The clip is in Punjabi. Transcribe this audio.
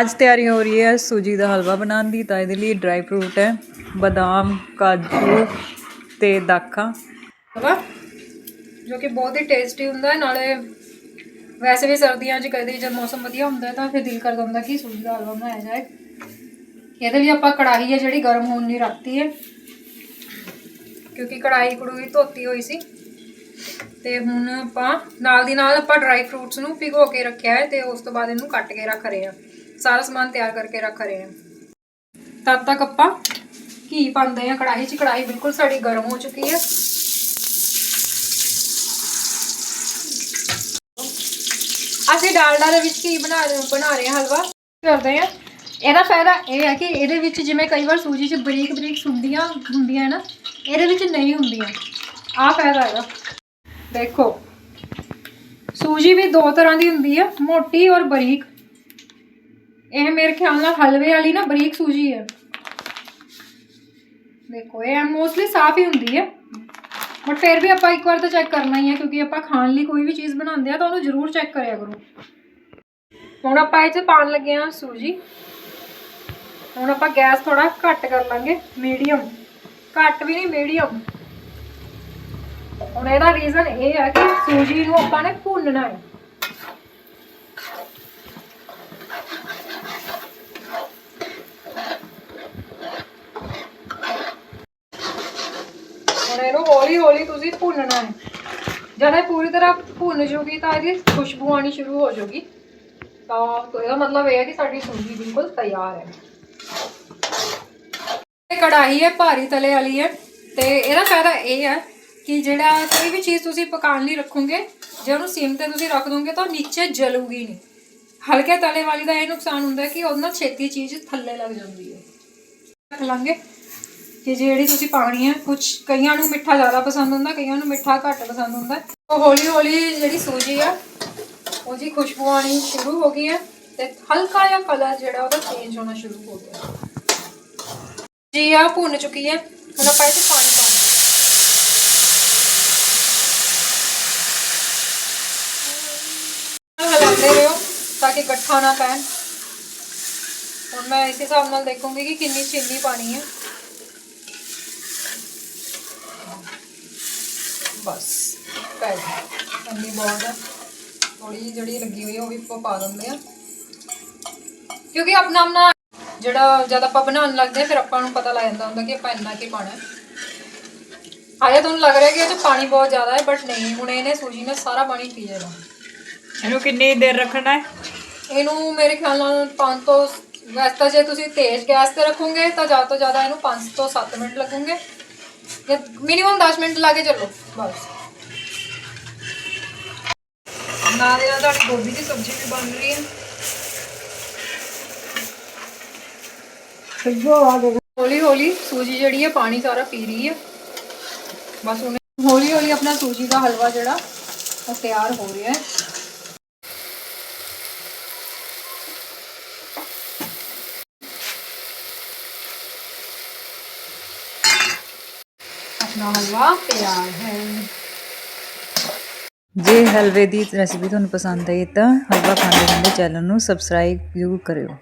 ਅੱਜ ਤਿਆਰੀ ਹੋ ਰਹੀ ਹੈ ਸੂਜੀ ਦਾ ਹਲਵਾ ਬਣਾਉਣ ਦੀ, ਤਾਂ ਇਹਦੇ ਲਈ ਡਰਾਈ ਫਰੂਟ ਹੈ, ਬਦਾਮ, ਕਾਜੂ ਤੇ ਦਾਖਾਂ। ਹਵਾ ਜੋ ਕਿ ਬਹੁਤ ਹੀ ਟੇਸਟੀ ਹੁੰਦਾ ਹੈ, ਨਾਲੇ ਵੈਸੇ ਵੀ ਸਰਦੀਆਂ 'ਚ ਕਦੇ ਜਦ ਮੌਸਮ ਵਧੀਆ ਹੁੰਦਾ ਹੈ, ਤਾਂ ਫਿਰ ਦਿਲ ਕਰਦਾ ਹੁੰਦਾ ਕਿ ਸੂਜੀ ਦਾ ਹਲਵਾ ਬਣਾਇਆ ਜਾਏ। ਇਹਦੇ ਲਈ ਆਪਾਂ ਕੜਾਹੀ ਹੈ ਜਿਹੜੀ ਗਰਮ ਹੋਣ ਨਹੀਂ ਰੱਖਤੀ ਹੈ, ਕਿਉਂਕਿ ਕੜਾਹੀ ਕੜੂਈ ਧੋਤੀ ਹੋਈ ਸੀ। ਤੇ ਹੁਣ ਆਪਾਂ ਨਾਲ ਦੀ ਨਾਲ ਆਪਾਂ ਡਰਾਈ ਫਰੂਟਸ ਨੂੰ ਭਿਗੋ ਕੇ ਰੱਖਿਆ ਹੈ, ਤੇ ਉਸ ਤੋਂ ਬਾਅਦ ਇਹਨੂੰ ਕੱਟ ਕੇ ਰੱਖ ਰਹੇ ਹਾਂ। ਸਾਰਾ ਸਮਾਨ ਤਿਆਰ ਕਰਕੇ ਰੱਖ ਰਹੇ ਹਾਂ ਤਦ ਤੱਕ ਆਪਾਂ ਘੀ ਪਾਉਂਦੇ ਹਾਂ ਕੜਾਹੀ 'ਚ ਕੜਾਹੀ ਬਿਲਕੁਲ ਸਾਡੀ ਗਰਮ ਹੋ ਚੁੱਕੀ ਹੈ ਅਸੀਂ ਡਾਲਡਾ ਦੇ ਵਿੱਚ ਘੀ ਬਣਾ ਰਹੇ ਬਣਾ ਰਹੇ ਹਾਂ ਹਲਵਾ ਕਰਦੇ ਹਾਂ ਇਹਦਾ ਫਾਇਦਾ ਇਹ ਹੈ ਕਿ ਇਹਦੇ ਵਿੱਚ ਜਿਵੇਂ ਕਈ ਵਾਰ ਸੂਜੀ 'ਚ ਬਰੀਕ ਬਰੀਕ ਸੁੰਡੀਆਂ ਹੁੰਦੀਆਂ ਹੈ ਨਾ ਇਹਦੇ ਵਿੱਚ ਨਹੀਂ ਹੁੰਦੀਆਂ ਆਹ ਫਾਇਦਾ ਹੈਗਾ ਦੇਖੋ ਸੂਜੀ ਵੀ ਦੋ ਤਰ੍ਹਾਂ ਦੀ ਹੁੰਦੀ ਹੈ ਮੋਟੀ ਔਰ ਬਰੀਕ ਇਹ ਮੇਰੇ ਖਿਆਲ ਨਾਲ ਹਲਵੇ ਵਾਲੀ ਨਾ ਬਰੀਕ ਸੂਜੀ ਹੈ ਦੇਖੋ, ਇਹ ਮੋਸਟਲੀ ਸਾਫ਼ ਹੀ ਹੁੰਦੀ ਹੈ ਬਟ ਫਿਰ ਵੀ ਆਪਾਂ ਇੱਕ ਵਾਰ ਤਾਂ ਚੈੱਕ ਕਰਨਾ ਹੀ ਹੈ ਕਿਉਂਕਿ ਆਪਾਂ ਖਾਣ ਲਈ ਕੋਈ ਵੀ ਚੀਜ਼ ਬਣਾਉਂਦੇ ਆ ਤਾਂ ਉਹਨੂੰ ਜ਼ਰੂਰ ਚੈੱਕ ਕਰਿਆ ਕਰੋ। ਹੁਣ ਆਪਾਂ ਇਹ 'ਚ ਪਾਣ ਲੱਗੇ ਆ ਸੂਜੀ। ਹੁਣ ਆਪਾਂ ਗੈਸ ਥੋੜਾ ਘੱਟ ਕਰ ਲਾਂਗੇ ਮੀਡੀਅਮ ਘੱਟ ਵੀ ਨਹੀਂ ਮੀਡੀਅਮ ਹੁਣ ਇਹਦਾ ਰੀਜ਼ਨ ਇਹ ਹੈ ਕਿ ਸੂਜੀ ਨੂੰ ਆਪਾਂ ਨੇ ਭੁੰਨਣਾ ਹੈ ਹੁਣ ਇਹਨੂੰ ਹੌਲੀ ਹੌਲੀ ਤੁਸੀਂ ਭੁੰਨਣਾ ਹੈ। ਜਦ ਇਹ ਪੂਰੀ ਤਰ੍ਹਾਂ ਭੁੰਨ ਜੂਗੀ ਤਾਂ ਇਹਦੀ ਖੁਸ਼ਬੂ ਆਣੀ ਸ਼ੁਰੂ ਹੋ ਜਾਊਗੀ ਤਾਂ ਇਹਦਾ ਮਤਲਬ ਇਹ ਹੈ ਕਿ ਸਾਡੀ ਸੂਜੀ ਬਿਲਕੁਲ ਤਿਆਰ ਹੈ। ਇਹ ਕੜਾਹੀ ਹੈ, ਭਾਰੀ ਤਲੇ ਵਾਲੀ ਹੈ ਤੇ ਇਹਦਾ ਫਾਇਦਾ ਇਹ ਹੈ ਕਿ ਜਿਹੜਾ ਕੋਈ ਵੀ ਚੀਜ਼ ਤੁਸੀਂ ਪਕਾਉਣ ਲਈ ਰੱਖੋਗੇ, ਜੇ ਉਹਨੂੰ ਸਿਮ ਤੇ ਤੁਸੀਂ ਰੱਖ ਦੋਗੇ ਤਾਂ ਉਹ ਨੀਚੇ ਜਲੂਗੀ ਨਹੀਂ। ਹਲਕੇ ਤਲੇ ਵਾਲੀ ਦਾ ਇਹ ਨੁਕਸਾਨ ਹੁੰਦਾ ਕਿ ਉਹਦੇ ਨਾਲ ਛੇਤੀ ਚੀਜ਼ ਥੱਲੇ ਲੱਗ ਜਾਂਦੀ ਹੈ। ਰੱਖ ਲਾਂਗੇ। ਕਿ ਜਿਹੜੀ ਤੁਸੀਂ ਪਾਣੀ ਹੈ ਕੁਝ ਕਈਆਂ ਨੂੰ ਮਿੱਠਾ ਜ਼ਿਆਦਾ ਪਸੰਦ ਹੁੰਦਾ, ਕਈਆਂ ਨੂੰ ਮਿੱਠਾ ਘੱਟ ਪਸੰਦ ਹੁੰਦਾ। ਉਹ ਹੌਲੀ ਹੌਲੀ ਜਿਹੜੀ ਸੂਜੀ ਆ ਉਹਦੀ ਖੁਸ਼ਬੂ ਆਣੀ ਸ਼ੁਰੂ ਹੋ ਗਈ ਹੈ ਤੇ ਹਲਕਾ ਜਿਹਾ ਕਲਰ ਜਿਹੜਾ ਉਹਦਾ ਚੇਂਜ ਹੋਣਾ ਸ਼ੁਰੂ ਹੋ ਗਿਆ। ਜੀ ਆ ਭੁੰਨ ਚੁੱਕੀ ਹੈ, ਹੁਣ ਆਪਾਂ ਇਹ ਪਾਣੀ ਪਾਉਣਾ ਹਲਾਉਂਦੇ ਰਹੋ ਤਾਂ ਕਿ ਗੱਠਾ ਨਾ ਪੈਣ। ਹੁਣ ਮੈਂ ਇਸ ਹਿਸਾਬ ਨਾਲ ਦੇਖੂੰਗੀ ਕਿ ਕਿੰਨੀ ਚੀਨੀ ਪਾਣੀ ਹੈ। ਬਸ ਇੰਨੀ ਬਹੁਤ ਹੈ ਥੋੜੀ ਜਿਹੀ ਜਿਹੜੀ ਲੱਗੀ ਹੋਈ ਉਹ ਵੀ ਆਪਾਂ ਪਾ ਦਿੰਦੇ ਆ। ਕਿਉਂਕਿ ਆਪਣਾ ਆਪਣਾ ਜਿਹੜਾ ਜਦ ਆਪਾਂ ਬਣਾਉਣ ਲੱਗਦੇ ਆ ਫਿਰ ਆਪਾਂ ਨੂੰ ਪਤਾ ਲੱਗ ਜਾਂਦਾ ਹੁੰਦਾ ਕਿ ਆਪਾਂ ਇੰਨਾ ਕੀ ਪਾਣਾ ਹੈ ਆਇਆ ਤੁਹਾਨੂੰ ਲੱਗ ਰਿਹਾ ਕਿ ਇਹ 'ਚ ਪਾਣੀ ਬਹੁਤ ਜ਼ਿਆਦਾ ਹੈ ਬਟ ਨਹੀਂ ਹੁਣ ਇਹਨੇ ਸੂਜੀ ਨੇ ਸਾਰਾ ਪਾਣੀ ਪੀ ਜਾਣਾ। ਇਹਨੂੰ ਕਿੰਨੀ ਦੇਰ ਰੱਖਣਾ ਹੈ? ਇਹਨੂੰ ਮੇਰੇ ਖਿਆਲ ਨਾਲ 5 ਤੋਂ ਵੈਸੇ ਤਾਂ ਜੇ ਤੁਸੀਂ ਤੇਜ਼ ਗੈਸ ਤੇ ਰੱਖੋਗੇ ਤਾਂ ਜ਼ਿਆਦਾ ਤੋਂ ਜ਼ਿਆਦਾ ਇਹਨੂੰ 5 ਤੋਂ 7 ਮਿੰਟ ਲੱਗਣਗੇ ਜਾਂ ਮਿਨੀਮਮ 10 ਮਿੰਟ ਲਾ ਕੇ ਚੱਲੋ ਬਸ ਨਾਲ ਦੇ ਨਾਲ ਤੁਹਾਡੀ ਗੋਭੀ ਦੀ ਸਬਜ਼ੀ ਵੀ ਬਣ ਰਹੀ ਹੈ ਹੌਲੀ ਹੌਲੀ ਸੂਜੀ ਜਿਹੜੀ ਹੈ ਪਾਣੀ ਸਾਰਾ ਪੀ ਰਹੀ ਹੈ ਬਸ ਹੁਣ ਹੌਲੀ ਹੌਲੀ ਆਪਣਾ ਸੂਜੀ ਦਾ ਹਲਵਾ ਜਿਹੜਾ ਉਹ ਤਿਆਰ ਹੋ ਰਿਹਾ ਹੈ ਆਪਣਾ ਹਲਵਾ ਤਿਆਰ ਹੈ। ਜੇ ਹਲਵੇ ਦੀ ਰੈਸਿਪੀ ਤੁਹਾਨੂੰ ਪਸੰਦ ਆਈ ਤਾਂ ਹਲਵਾ ਖਾਂਦੇ ਖਾਂਦੇ ਚੈਨਲ ਨੂੰ ਸਬਸਕ੍ਰਾਈਬ ਜ਼ਰੂਰ ਕਰਿਓ।